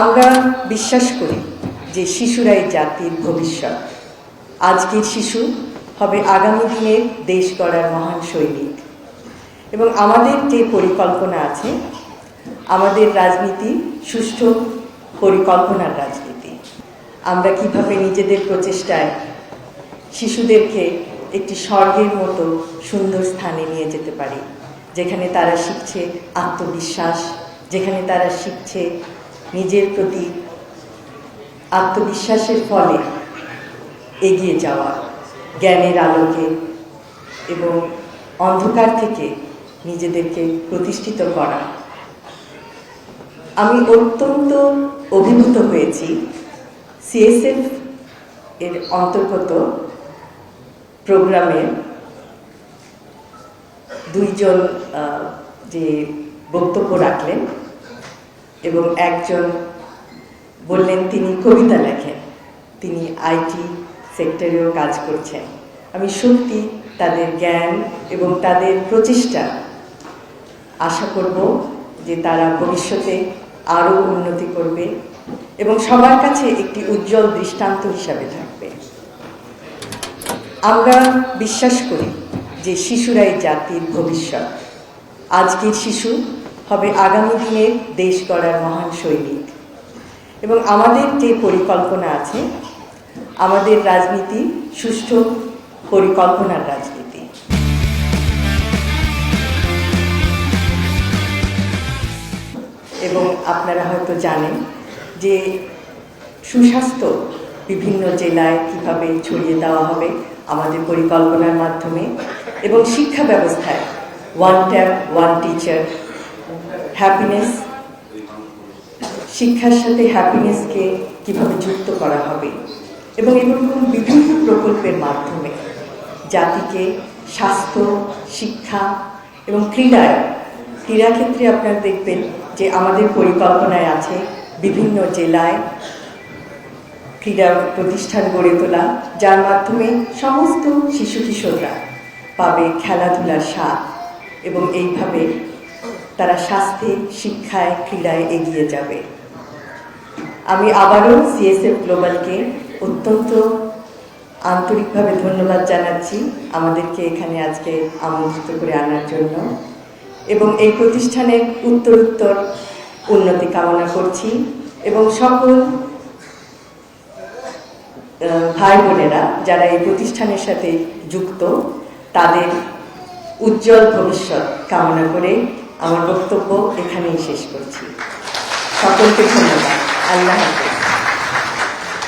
আমরা বিশ্বাস করি যে শিশুরাই জাতির ভবিষ্যৎ। আজকের শিশু হবে আগামী দিনের দেশ গড়ার মহান সৈনিক। এবং আমাদের যে পরিকল্পনা আছে, আমাদের রাজনীতি সুষ্ঠু পরিকল্পনার রাজনীতি। আমরা কীভাবে নিজেদের প্রচেষ্টায় শিশুদেরকে একটি স্বর্গের মতো সুন্দর স্থানে নিয়ে যেতে পারি, যেখানে তারা শিখছে আত্মবিশ্বাস, যেখানে তারা শিখছে নিজের প্রতি আত্মবিশ্বাসের ফলে এগিয়ে যাওয়া জ্ঞানের আলোকে এবং অন্ধকার থেকে নিজেদেরকে প্রতিষ্ঠিত করা। আমি অত্যন্ত অভিভূত হয়েছি সিএসএফ এর অন্তর্গত প্রোগ্রামের দুইজন যে বক্তব্য রাখলেন। এবং একজন বললেন, তিনি কবিতা লেখেন। তিনি আইটি সেক্টরেও কাজ করছেন। আমি সত্যি তাদের জ্ঞান এবং তাদের প্রচেষ্টা আশা করব যে তারা ভবিষ্যতে আরও উন্নতি করবে এবং সবার কাছে একটি উজ্জ্বল দৃষ্টান্ত হিসাবে থাকবে। আমরা বিশ্বাস করি যে শিশুরাই জাতির ভবিষ্যৎ। আজকের শিশু হবে আগামী দিনের দেশ গড়ার মহান সৈনিক। এবং আমাদের যে পরিকল্পনা আছে, আমাদের রাজনীতি সুষ্ঠু পরিকল্পনার রাজনীতি। এবং আপনারা হয়তো জানেন যে সুস্বাস্থ্য বিভিন্ন জেলায় কীভাবে ছড়িয়ে দেওয়া হবে আমাদের পরিকল্পনার মাধ্যমে এবং শিক্ষা ব্যবস্থায় one tap one teacher happiness শিক্ষার সাথে হ্যাপিনেসকে কীভাবে যুক্ত করা হবে? এবং এরকম বিভিন্ন প্রকল্পের মাধ্যমে। জাতিকে, স্বাস্থ্য, শিক্ষা এবং ক্রীড়ায় ক্রীড়াক্ষেত্রে আপনারা দেখবেন যে আমাদের পরিকল্পনায় আছে বিভিন্ন জেলায় ক্রীড়া প্রতিষ্ঠান গড়ে তোলা, যার মাধ্যমে সমস্ত শিশু কিশোররা পাবে খেলাধুলার স্বাদ এবং এইভাবে তারা স্বাস্থ্যে শিক্ষায়, ক্রীড়ায় এগিয়ে যাবে। আমি আবারও সিএসএফ গ্লোবালকে অত্যন্ত আন্তরিকভাবে ধন্যবাদ জানাচ্ছি আমাদেরকে এখানে আজকে আমন্ত্রিত করে আনার জন্য। এবং এই প্রতিষ্ঠানের উত্তরোত্তর উন্নতি কামনা করছি। এবং সকল ভাই বোনেরা যারা এই প্রতিষ্ঠানের সাথে যুক্ত, তাদের উজ্জ্বল ভবিষ্যৎ কামনা করে আমার বক্তব্য এখানেই শেষ করছি। সকলকে ধন্যবাদ। আল্লাহ হাফেজ।